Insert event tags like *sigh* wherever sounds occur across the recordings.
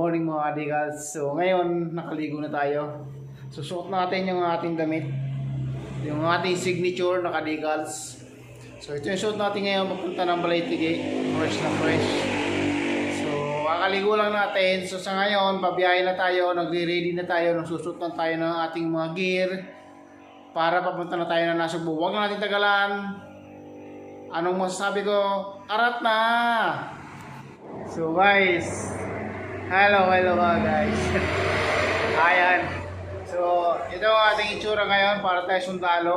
morning mga adigals. So ngayon, nakaligo na tayo. Susuot natin yung ating damit. Yung ating signature na kadigals. So ito yung suot natin ngayon papunta ng Balaytigi. Fresh na fresh. So kakaligo lang natin. So sa ngayon, pabiyahe na tayo. Nagre-ready na tayo. Nagsusuot na tayo ng ating mga gear. Para papunta na tayo na Nasugbu. Huwag na natin tagalan. Anong masasabi ko? Arat na! So guys, hello, hello mga guys. *laughs* Ayan. So, ito ang ating itsura ngayon para tayo sundalo.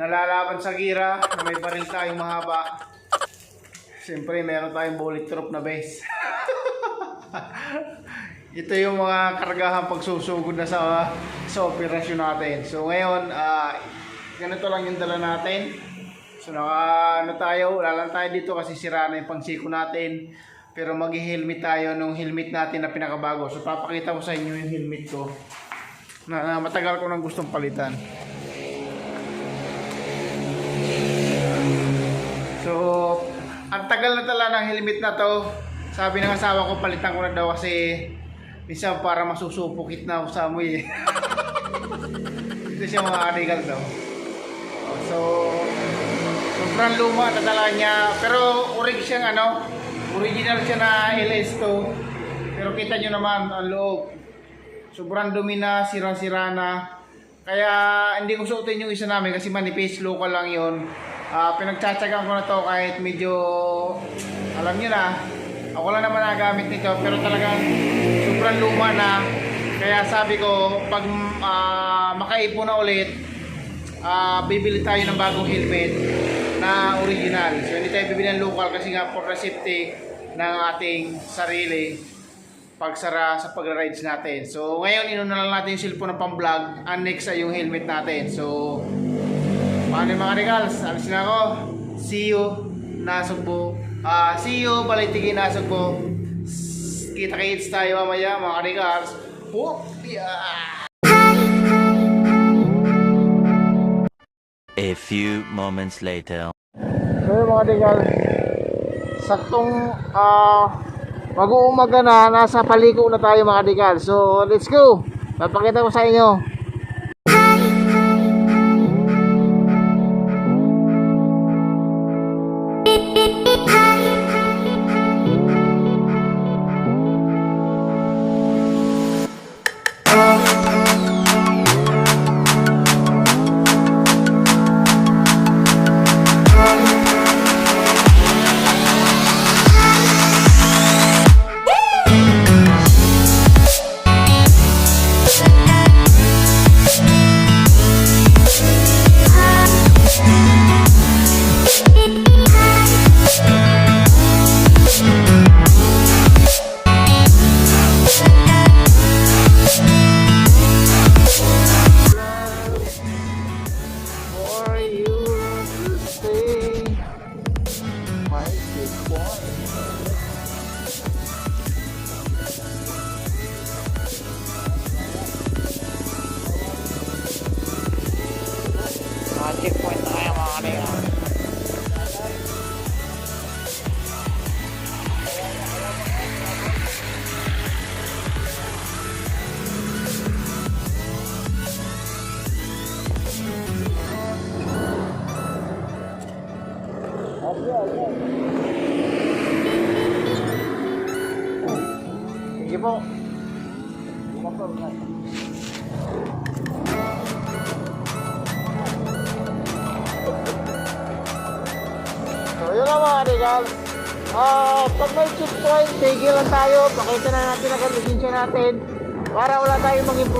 Nalalaban sa gira na may baril tayong mahaba. Siyempre, meron tayong bulletproof na base. *laughs* ito yung mga kargahan pagsusugod na sa sa operasyon natin. So ngayon, ah, ganito lang yung dala natin. So naka ano tayo, wala lang tayo dito kasi sira na yung pangsiko natin. Pero mag-helmet tayo nung helmet natin na pinakabago. So papakita ko sa inyo yung helmet ko. Na, na matagal ko nang gustong palitan. So, ang tagal na tala ng helmet na to. Sabi ng asawa ko, palitan ko na daw kasi minsan para masusupukit na ako sa amoy. eh. *laughs* Ito siya mga arigal daw. So, sobrang luma na talaga niya. Pero orig siyang ano, original siya na LS to. Pero kita nyo naman ang loob. Sobrang dumi na, sira-sira na. Kaya hindi ko suotin yung isa namin kasi manipis, local lang yon. Ah, pinagtsatsagaan ko na to kahit medyo, alam nyo na, ako lang naman nagamit nito pero talagang sobrang luma na. Kaya sabi ko, pag ah, makaipon na ulit, ah, bibili tayo ng bagong helmet na original. So hindi tayo bibili ng local kasi nga for the safety ng ating sarili pagsara sa pagra-rides natin. So ngayon inuna lang natin yung cellphone ng pang-vlog, annex sa yung helmet natin. So paano yung mga regals? Alis na ako. See you Nasugbo. Ah, see you Balitigi Nasugbo. Kita-kits tayo mamaya mga regals. Whoop! Yeah! A few moments later. So yun mga digal, saktong ah mag-uumaga na, nasa paliko na tayo mga digal. So let's go! Papakita ko sa inyo. For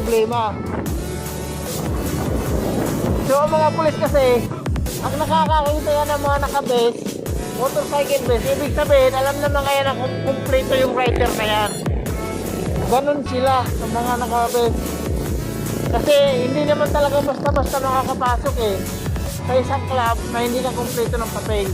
Problema. So ang mga pulis kasi, ang nakakakita yan ng mga nakabes, motorcycle base, ibig sabihin, alam naman kaya na kung kumpleto yung rider na yan. Ganon sila sa mga nakabes. Kasi hindi naman talaga basta-basta makakapasok eh sa isang club na hindi na kumpleto ng papel.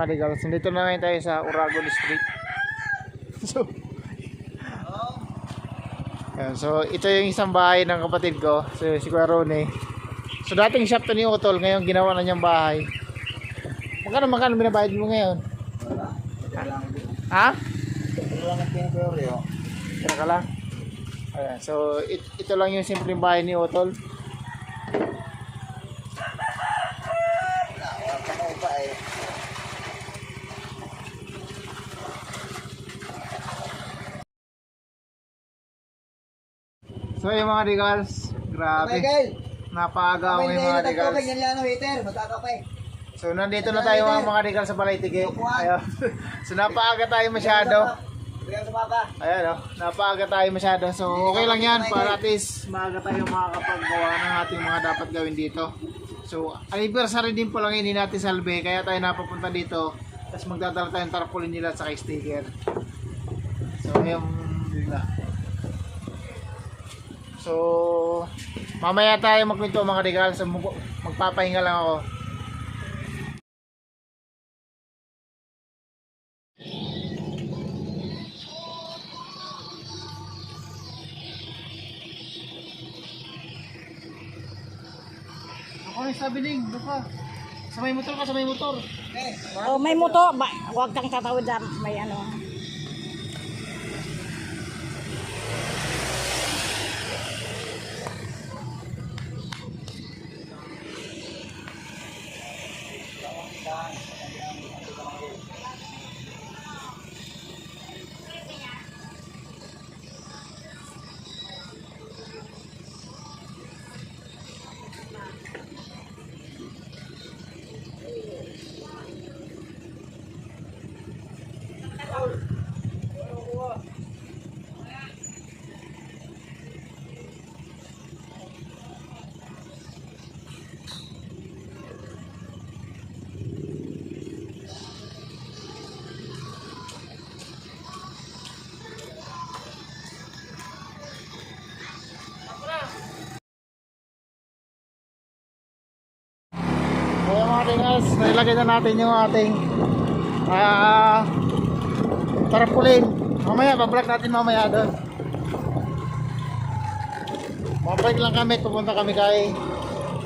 Mga regals, nandito na ngayon tayo sa Uragon Street. so, Ayan, so ito yung isang bahay ng kapatid ko, so, si Kuya Rone. So dating shop to ni Utol, ngayon ginawa na niyang bahay. Magkano magkano binabayad mo ngayon? Ha? Tira ka lang. Ayan, so it, ito lang yung simpleng bahay ni Utol. So yung mga regals, grabe. Napaaga ako yung mga regals. So nandito na tayo mga mga regals sa Balaytige. Ayun. *laughs* so napaaga tayo masyado. Ayan o, napaaga tayo masyado. So okay lang yan para at least maaga tayo makakapagawa ng ating mga dapat gawin dito. So anniversary din po lang hindi natin salbe kaya tayo napapunta dito. Tapos magdadala tayong tarpaulin nila saka sticker. So ayun, bigla. So mamaya tayo magkwento mga regalo. So mag- magpapahinga lang ako. Ako yung sabi ning, doon ka. Sa may motor ka, sa may motor. Oh, may moto, ba, huwag kang tatawid dyan. May ano. Kaya mga tingas, nilagay na natin yung ating ah tarpaulin. Mamaya, bablog natin mamaya doon. Mabalik lang kami, pupunta kami kay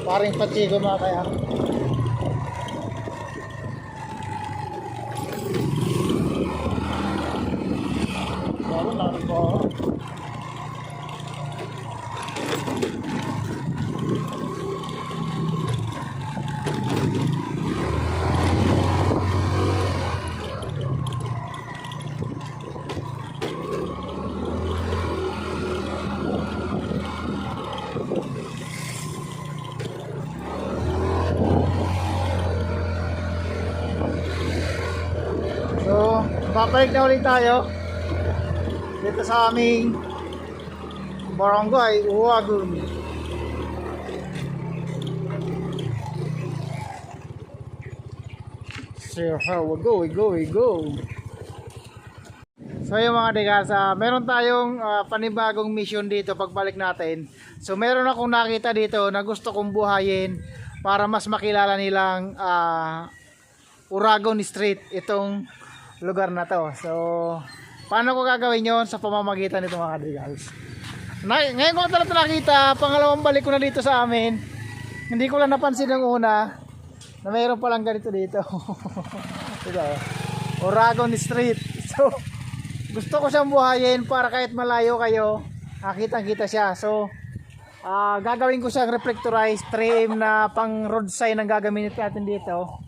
paring Pachigo mga kaya. Lalo na ko. So, babalik na ulit tayo dito sa aming barangay Uwagun. So, how we go, we go, we go. So yung mga degas, ah, meron tayong ah, panibagong mission dito pagbalik natin. So meron akong nakita dito na gusto kong buhayin para mas makilala nilang ah, Uragon Street itong lugar na to. So paano ko gagawin yon sa pamamagitan nito mga degas? Na, ngayon ko talaga nakita, pangalawang balik ko na dito sa amin. Hindi ko lang napansin yung una na mayroon palang ganito dito. *laughs* Ito, Uragon Street. *laughs* So, gusto ko siyang buhayin para kahit malayo kayo, nakitang kita siya. So, ah gagawin ko siyang reflectorized trim na pang road sign ang gagamitin natin dito.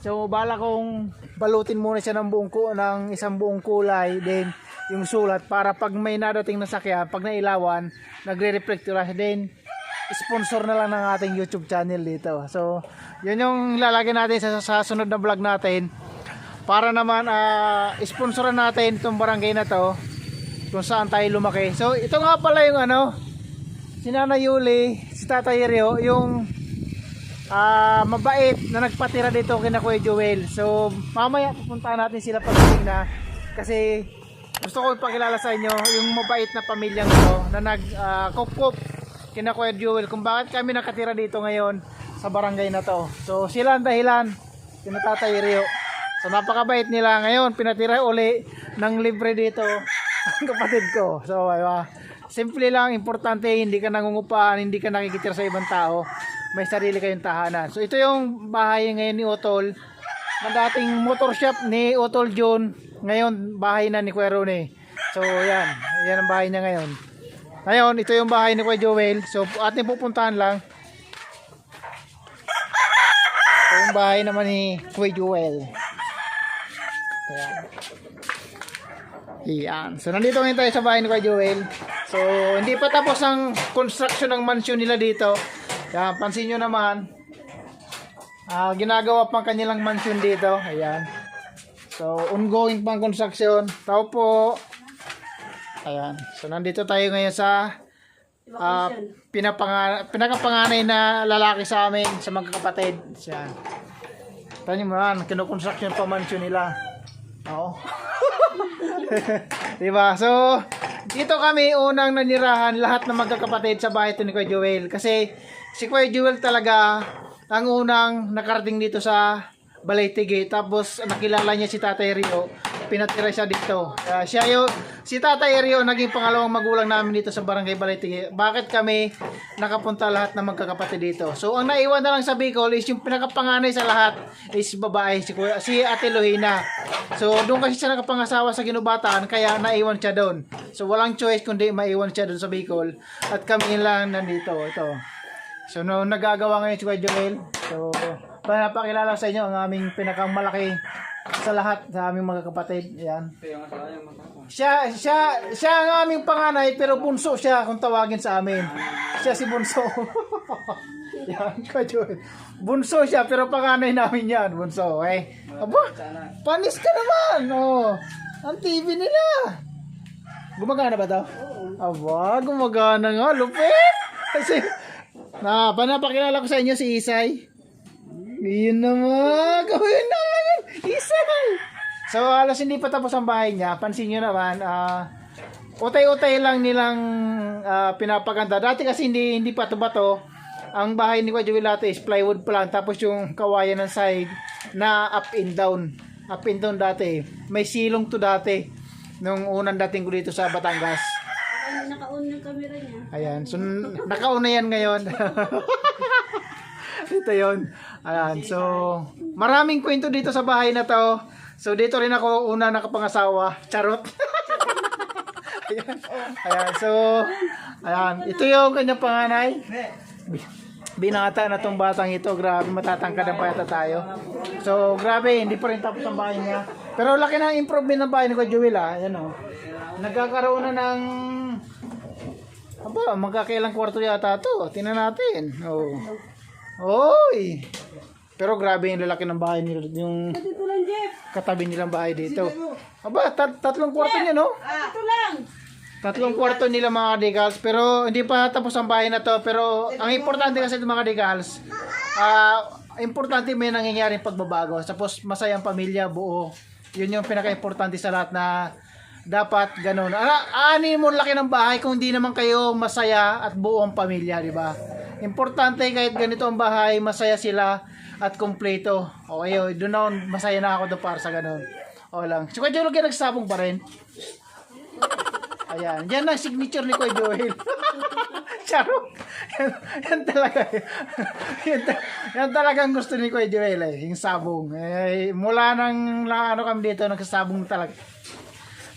So, bala kong balutin muna siya ng buong ku ng isang buong kulay, then yung sulat para pag may nadating na sakyan, pag nailawan, nagre-reflectorize din sponsor na lang ng ating YouTube channel dito. So, yun yung lalagay natin sa, sa sunod na vlog natin para naman ah sponsoran natin itong barangay na to kung saan tayo lumaki. So, ito nga pala yung ano, si Nana Yuli, si Tata Yerio, yung ah mabait na nagpatira dito kina Kuya Joel. So, mamaya pupuntahan natin sila pagdating na kasi gusto ko ipakilala sa inyo yung mabait na pamilyang to na nag ah, kup-kup kina Kuya Joel kung bakit kami nakatira dito ngayon sa barangay na to. So, sila ang dahilan Kina Rio. So napakabait nila ngayon. Pinatira uli ng libre dito *laughs* ang kapatid ko. So aywa. Simple lang, importante, hindi ka nangungupahan, hindi ka nakikitira sa ibang tao. May sarili kayong tahanan. So ito yung bahay ngayon ni Otol. Ng dating motor shop ni Otol John. Ngayon, bahay na ni Kuya Rone. So yan, yan ang bahay niya ngayon. Ngayon, ito yung bahay ni Kuya Joel. So ating pupuntahan lang. Ito yung bahay naman ni Kuya Joel. Ayan. Ayan. So, nandito ngayon tayo sa bahay ni Kuya Joel. So, hindi pa tapos ang construction ng mansion nila dito. Ayan, pansin nyo naman. Ah, ginagawa pang kanilang mansion dito. Ayan. So, ongoing pang construction. Tao po. Ayan. So, nandito tayo ngayon sa ah, pinapanga, pinakapanganay na lalaki sa amin, sa magkakapatid. Siya. Tanyo mo yan, kinukonstruction pa mansion nila. Oo. *laughs* diba? So, dito kami unang nanirahan lahat ng magkakapatid sa bahay ito ni Kuya Joel. Kasi si Kuya Joel talaga ang unang nakarating dito sa Balaytige. Tapos nakilala niya si Tatay Rio. Pinatira siya dito. Kaya siya yung, si Tatay Rio naging pangalawang magulang namin dito sa Barangay Balaytige. Bakit kami nakapunta lahat ng magkakapatid dito? So, ang naiwan na lang sa Bicol is yung pinakapanganay sa lahat is babae, si, Kuya, si Ate Lohina. So, doon kasi siya nakapangasawa sa Ginubatan, kaya naiwan siya doon. So, walang choice kundi maiwan siya doon sa Bicol. At kami lang nandito. Ito. So, no, nagagawa ngayon si Kuya Joel. So, pinapakilala sa inyo ang aming pinakamalaki sa lahat sa aming mga kapatid. Yan. Siya, siya, siya ang aming panganay pero bunso siya kung tawagin sa amin. Siya si bunso. *laughs* yan, Kuya Joel. Bunso siya pero panganay namin yan, bunso. Okay? Aba, panis ka naman. Oh, ang TV nila. Gumagana ba daw? Aba, gumagana nga. Lupit. Kasi, na, panapakilala ko sa inyo si Isay. Iyon naman. Gawin naman. Isay. So, alas hindi pa tapos ang bahay niya. Pansin nyo naman, ah, utay-utay lang nilang ah, pinapaganda. Dati kasi hindi hindi pa to bato. Ang bahay ni Kuya dati is plywood pa lang. Tapos yung kawayan ng side na up and down. Up and down dati. May silong to dati. Nung unang dating ko dito sa Batangas. Naka-on yung camera niya. Ayan. So, n- nakauna yan ngayon. *laughs* Ito yon. Ayan. So, maraming kwento dito sa bahay na to. So, dito rin ako una nakapangasawa. Charot. *laughs* ayan. Ayan. So, ayan. Ito yung kanyang panganay. Binata na tong batang ito. Grabe, matatangkad ang payata tayo. So, grabe. Hindi pa rin tapos ang bahay niya. Pero laki na improvement ng bahay ni Kuya Joel, ah. Ayan, oh. Nagkakaroon na ng Aba, magkakailang kwarto yata to. Tingnan natin. Oh. Oy. Pero grabe yung lalaki ng bahay nila. Yung Dito lang, Jeff. katabi nilang bahay dito. Aba, tat- tatlong kwarto niya, no? Ito lang. Tatlong kwarto nila mga decals. Pero hindi pa tapos ang bahay na to. Pero ang importante kasi mga decals, ah, importante may nangyayaring pagbabago. Tapos masayang pamilya, buo. Yun yung pinaka-importante sa lahat na dapat ganun. Ana, ani mo laki ng bahay kung hindi naman kayo masaya at buo ang pamilya, di ba? Importante kahit ganito ang bahay, masaya sila at kumpleto. Okay, oh, doon na masaya na ako doon para sa ganun. O lang. So, kaya Joel, nagsabong pa rin. Ayan, yan ang signature ni Kuya Joel. *laughs* Charot. yan, yan talaga. yan, yan talagang gusto ni Kuya Joel eh, yung sabong. Eh, mula nang ano kami dito, nagsasabong talaga.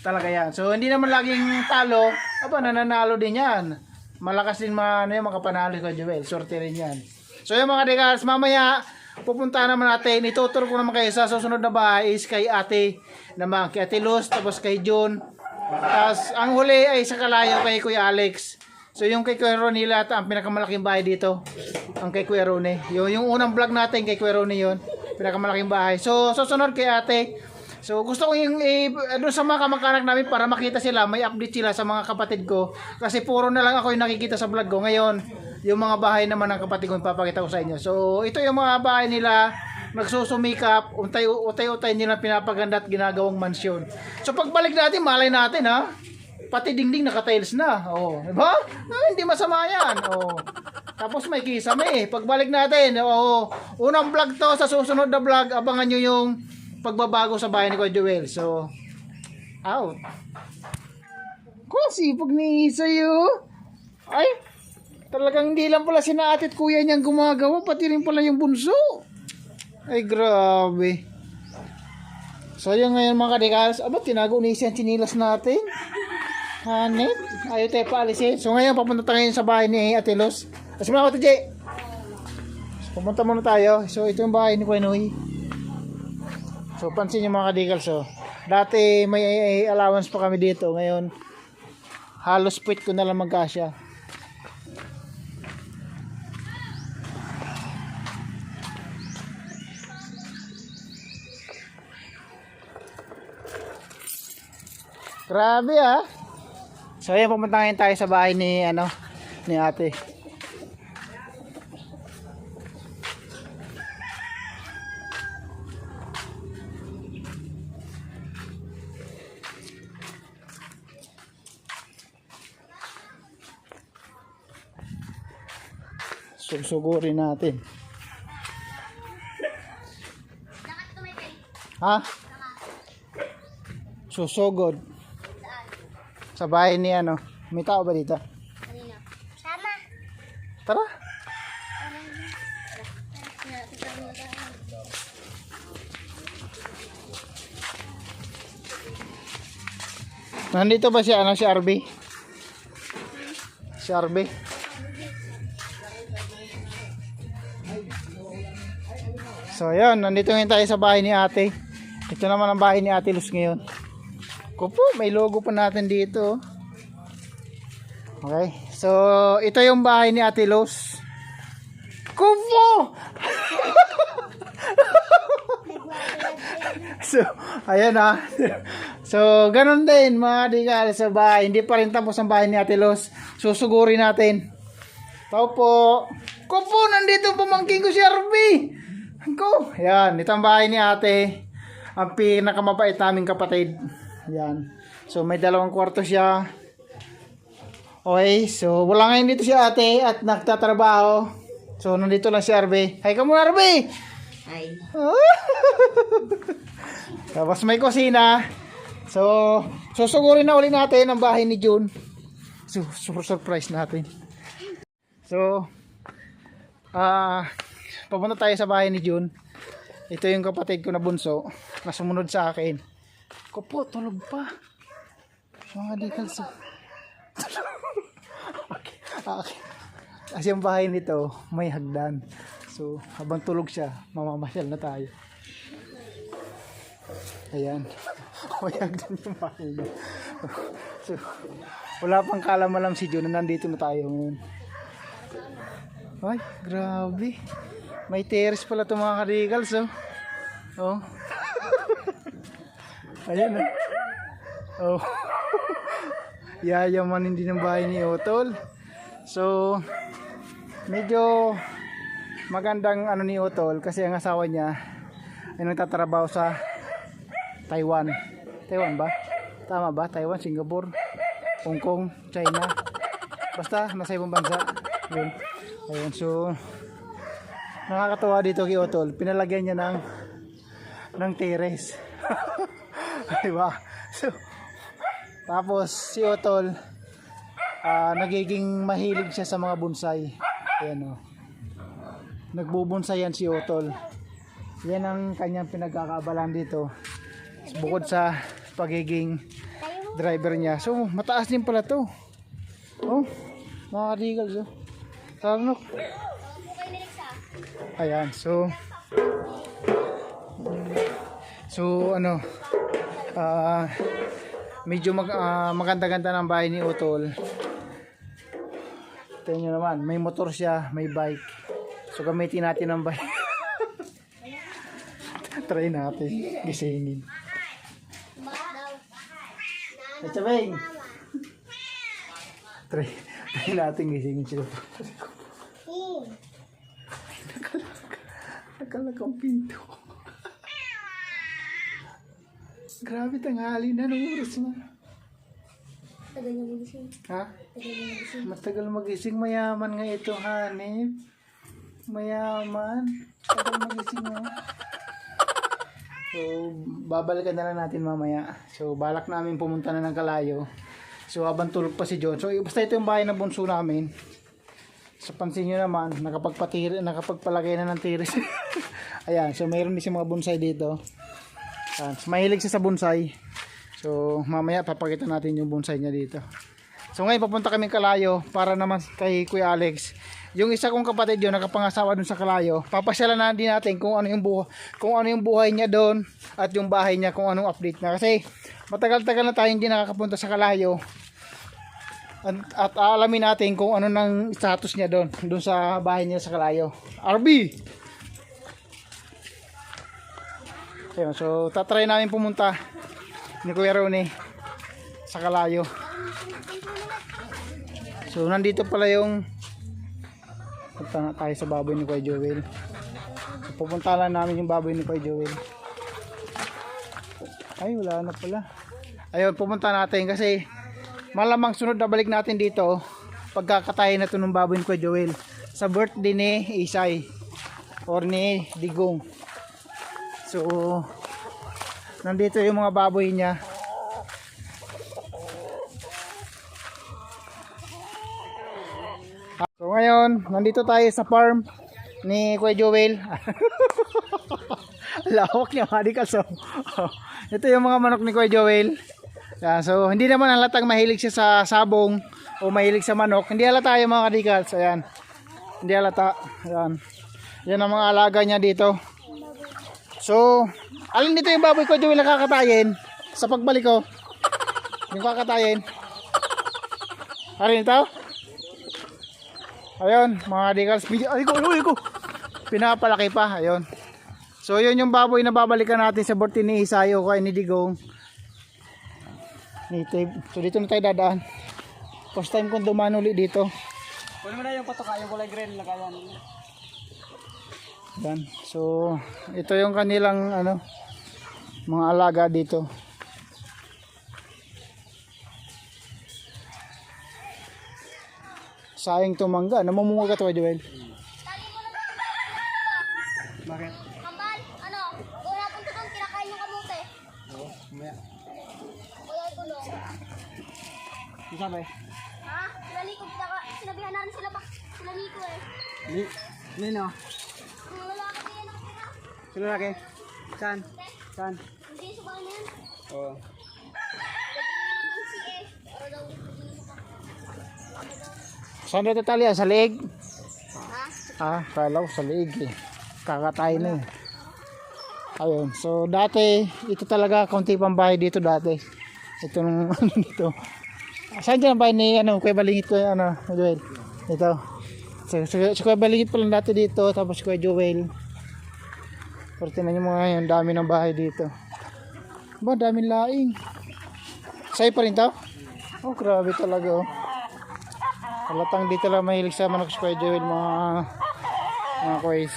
Talaga yan. So, hindi naman laging talo. Aba, nananalo din yan. Malakas din mga, ano yung mga panalo ko, Joel. Sorte rin yan. So, yung mga degas, mamaya, pupunta naman natin. Ituturo ko naman kayo sa susunod na bahay is kay ate naman. Kay ate Luz, tapos kay June. Tapos, ang huli ay sa kalayo kay Kuya Alex. So, yung kay Kuya Ronnie lahat, ang pinakamalaking bahay dito. Ang kay Kuya Ronnie. Yung, yung unang vlog natin kay Kuya Ronnie yun. Pinakamalaking bahay. So, susunod kay ate. So gusto ko yung eh, doon sa mga kamag-anak namin para makita sila, may update sila sa mga kapatid ko. Kasi puro na lang ako yung nakikita sa vlog ko. Ngayon, yung mga bahay naman ng kapatid ko ipapakita ko sa inyo. So ito yung mga bahay nila nagsusumikap, utay-utay nila pinapaganda at ginagawang mansyon. So pagbalik natin, malay natin ha. Pati dingding naka-tiles na. Oh, di ba? Ah, hindi masama 'yan. Oh. Tapos may kisame. Pagbalik natin, oo, unang vlog to sa susunod na vlog, abangan nyo yung pagbabago sa bahay ni Kuya Joel. So, out. Kung sipag ni sa'yo. Ay, talagang hindi lang pala sina ate at kuya niyang gumagawa, pati rin pala yung bunso. Ay, grabe. So, yun ngayon mga kadikals. Aba, tinago ni ang chinilas natin. Hanip. Ayaw tayo paalisin. So, ngayon, papunta tayo sa bahay ni Ate Los. Kasi mga Jay. So, pumunta muna tayo. So, ito yung bahay ni Kuya Noy. So, pansin nyo mga kadikals. So, dati may allowance pa kami dito. Ngayon, halos puwit ko na lang magkasya. Grabe ah. So ayan, pumunta tayo sa bahay ni ano ni ate. Susugurin natin. Ha? Susugod. Sa bahay ni ano. May tao ba dito? Sama. Tara. Nandito ba si ano si RB? Si RB? So yun, nandito ngayon tayo sa bahay ni ate. Ito naman ang bahay ni ate Luz ngayon. Kupo, may logo pa natin dito. Okay, so ito yung bahay ni ate Luz. Kupo! *laughs* so, ayan ah. So, ganun din mga digal sa bahay. Hindi pa rin tapos ang bahay ni Ate Los. Susugurin natin. Tao po. Kupo, nandito pamangking ko si Arby. Ko. Ayan, ito ang bahay ni ate. Ang pinakamabait naming kapatid. Ayan. So, may dalawang kwarto siya. Okay, so wala ngayon dito si ate at nagtatrabaho. So, nandito lang si Arby. Hi ka muna, Arby! Ay. *laughs* Tapos may kusina. So, susugurin na ulit natin ang bahay ni June. So, super surprise natin. So, ah, papunta tayo sa bahay ni June. Ito yung kapatid ko na bunso na sumunod sa akin. Ko po, tulog pa. Mga dekals. *laughs* okay, okay. Kasi yung bahay nito, may hagdan. So, habang tulog siya, mamamasyal na tayo. Ayan. *laughs* May hagdan yung bahay niya. So, wala pang kalamalam si Jun na nandito na tayo ngayon. Ay, grabe. May terrace pala itong mga karigals, oh. Oh. *laughs* Ayan, oh. Oh. *laughs* Yayaman hindi ng bahay ni Otol. So, medyo magandang ano ni Otol kasi ang asawa niya ay nagtatrabaho sa Taiwan. Taiwan ba? Tama ba? Taiwan, Singapore, Hong Kong, China. Basta nasa ibang bansa. Yun. Ayun, so nakakatawa dito kay Otol. Pinalagyan niya ng ng terrace. *laughs* Di ba? So, tapos si Otol ah, nagiging mahilig siya sa mga bonsai. Ayan o. Nagbubonsayan si Otol. Yan ang kanyang pinagkakabalan dito. Bukod sa pagiging driver niya. So, mataas din pala to. Oh, mga regals oh. Tarnok. Ayan, so So, ano ah medyo mag, ah, maganda-ganda ng bahay ni Utol. Tingnan nyo naman, may motor siya, may bike. So, gamitin natin ang bike. *laughs* Try natin, gisingin. Kachabeng! Try, try natin gisingin sila. Nakalag ang pinto. Grabe tanghali na, anong oras na? Tagal niya magising. Ha? Tagal niya magising. Matagal magising. Mayaman nga ito, hanip. Mayaman. Tagal magising, oh. So, babalikan na lang natin mamaya. So, balak namin pumunta na ng Kalayo. So, habang tulog pa si John. So, basta ito yung bahay na bunso namin. Sa pansin nyo naman, nakapagpatiri, nakapagpalagay na ng tiris. *laughs* Ayan, so mayroon din siya mga bonsai dito. Ayan, so, mahilig siya sa bonsai. So, mamaya papakita natin yung bonsai niya dito. So ngayon papunta kami Kalayo para naman kay Kuya Alex. Yung isa kong kapatid yun nakapangasawa dun sa Kalayo. Papasyalan na din natin kung ano yung buhay, kung ano yung buhay niya doon at yung bahay niya kung anong update niya kasi matagal-tagal na tayo hindi nakakapunta sa Kalayo. At, at alamin natin kung ano nang status niya doon, doon sa bahay niya sa Kalayo. RB. Ayun, so tatry namin pumunta ni Kuya Ronnie sa Kalayo. So, nandito pala yung punta na tayo sa baboy ni Kuya Joel. So, pupunta lang namin yung baboy ni Kuya Joel. Ay, wala na pala. Ayun, pupunta natin kasi malamang sunod na balik natin dito pagkakatayin na to ng baboy Kuya Joel sa birthday ni Isay or ni Digong. So, nandito yung mga baboy niya. So ngayon, nandito tayo sa farm ni Kuya Joel. *laughs* Lawak niya, mga *laughs* kaso. Ito yung mga manok ni Kuya Joel. Yan, so hindi naman halatang mahilig siya sa sabong o mahilig sa manok. Hindi halata yung mga kadikals. Ayan. Hindi halata. Ayan. Yan ang mga alaga niya dito. So, alin dito yung baboy ko Joel kakatayin sa pagbalik ko? Yung kakatayin. Alin ito? Ayun, mga. Video, ay ko, ay ko. Pinapalaki pa, ayun. So, yun yung baboy na babalikan natin sa birthday ni Isayo kay ni Digong. Native. So, dito na tayo dadaan. First time kong dumaan uli dito. Kunin mo na yung patoka, yung kulay green lagayan. Yan. So, ito yung kanilang ano mga alaga dito. Sayang tumangga. Namumunga ka to, Joel. Bakit? Kambal, ano? Kung napunta doon, kinakain yung kamote. Oo, mamaya. Wala gulong. Ano sabi? Ha? Sila Nico, pinaka, sinabihan na rin sila pa. Sila Nico eh. Ni, Nino. Ang lalaki yan ang. Sino laki? Saan? Saan? Hindi na yan. Oo. Eh. Pa. Saan dito talya? Sa leeg? Ha? Ah, kala ko sa leeg eh. Kakatay na eh. Ayun. So, dati, ito talaga, kaunti pang bahay dito dati. Ito nung *laughs* ano dito. Saan dyan bahay ni, ano, Kuya Balingit ko, ano, Joel? Ito. So, so, so Kuya Balingit pa lang dati dito, tapos Kuya Joel. Pero tinan nyo mga yun, dami ng bahay dito. Ba, daming laing. Sa'yo pa rin to? Oh, grabe talaga, oh. Halatang dito lang mahilig sa manok si Kuya Joel, mga mga kuways.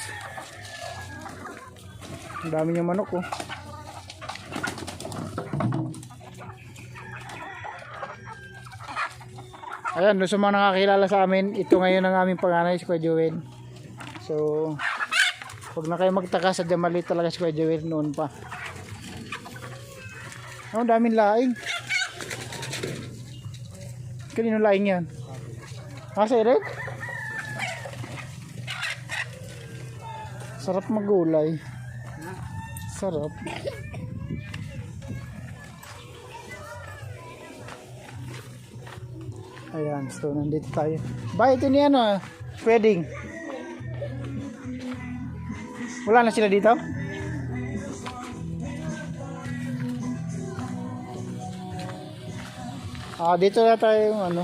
Ang dami niya manok oh. Ayan, doon sa mga nakakilala sa amin, ito ngayon ang aming panganay si Kuya Joel. So, huwag na kayo magtaka sa maliit talaga si Kuya Joel noon pa. Oh, ang daming laing. Kanino laing yan? Ah, sa Eric? Sarap magulay. Sarap. Ayan, so nandito tayo. Ba, ito ni ano, wedding. Wala na sila dito? Ah, dito na tayo yung ano.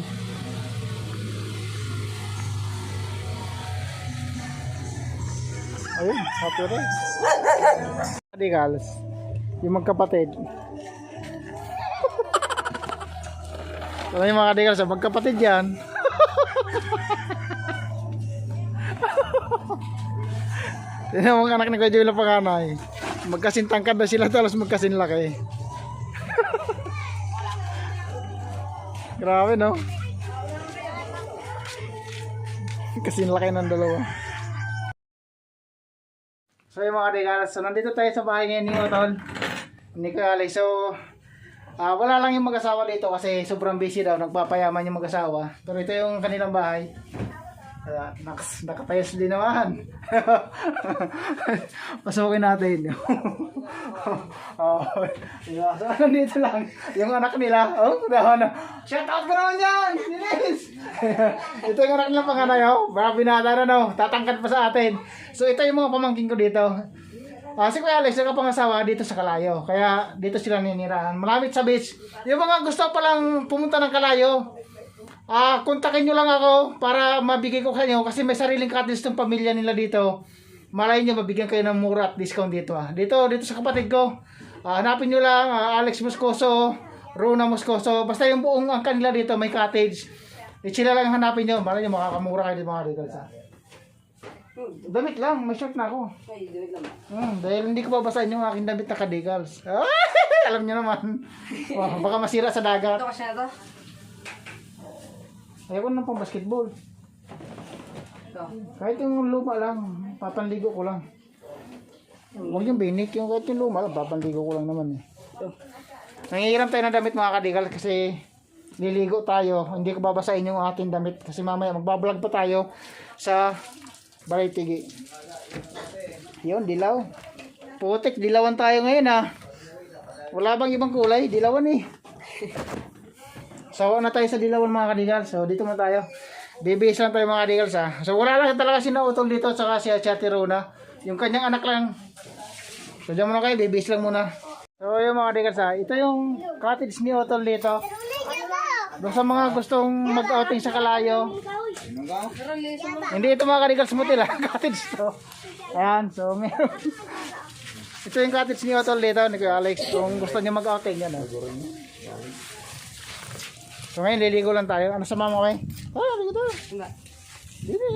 Ayun, rin. Radicals. Yung magkapatid. Ano yung mga radicals? Magkapatid yan. Tignan mo ang anak ni Kuya Joel ang panganay. Magkasintangkad na sila tapos magkasinlaki. Grabe, no? Kasi laki ng dalawa. So yung mga regalas, so nandito tayo sa bahay ngayon ni Otol. Ni Kali. So, ah wala lang yung mag-asawa dito kasi sobrang busy daw. Nagpapayaman yung mag-asawa. Pero ito yung kanilang bahay. Nakas, nakatayos din naman. *laughs* Pasukin natin. *laughs* oh, diba? So, *laughs* nandito lang. Yung anak nila. Oh, na. Shout out ko naman yan! Dinis! ito yung anak nila panganay. Oh. Binata na no. Tatangkad pa sa atin. So, ito yung mga pamangking ko dito. Ah, si Kuya Alex, nakapangasawa dito sa Kalayo. Kaya dito sila ninirahan. Malamit sa beach. Yung mga gusto palang pumunta ng Kalayo, Ah, kontakin nyo lang ako para mabigay ko kayo kasi may sariling cottage tong pamilya nila dito. Malay nyo, mabigyan kayo ng mura at discount dito ah. Dito, dito sa kapatid ko. Ah, hanapin nyo lang ah, Alex Moscoso, Rona Moscoso. Basta yung buong ang kanila dito may cottage. Eh, sila lang ang hanapin nyo. Malay nyo, makakamura kayo mga dito sa. Damit lang, may short na ako. Hmm, dahil hindi ko babasahin yung aking damit na kadegals. *laughs* Alam nyo naman. *laughs* Oh, baka masira sa dagat. Ito kasi na to. Ayoko na pang basketball. Kahit yung luma lang, papanligo ko lang. Huwag yung binik, yung kahit yung luma lang, papanligo ko lang naman eh. Nangihiram tayo ng damit mga kadigal kasi liligo tayo. Hindi ko babasahin yung ating damit kasi mamaya magbablog pa tayo sa Balay Tigi. Yun, dilaw. Putik, dilawan tayo ngayon ah. Wala bang ibang kulay? Dilawan eh. *laughs* So, na tayo sa Dilawan mga kadigal. So, dito na tayo. Bibis lang tayo mga kadigal sa. So, wala lang talaga si Nautol dito at saka si Chati Rona. Yung kanyang anak lang. So, dyan muna kayo. Bibis lang muna. So, yung mga kadigal sa. Ito yung cottage ni Otol dito. Doon sa mga gustong mag-outing sa Kalayo. Hindi ito mga kadigal sa motel ha. *laughs* Cottage to. Ayan. So, meron. *laughs* ito yung cottage ni Otol dito. Ni Kuya Alex. Kung gusto niya mag-outing yan. ha. So ngayon liligo lang tayo. Ano sa mama ko eh? Ah, ligo tayo. Dito.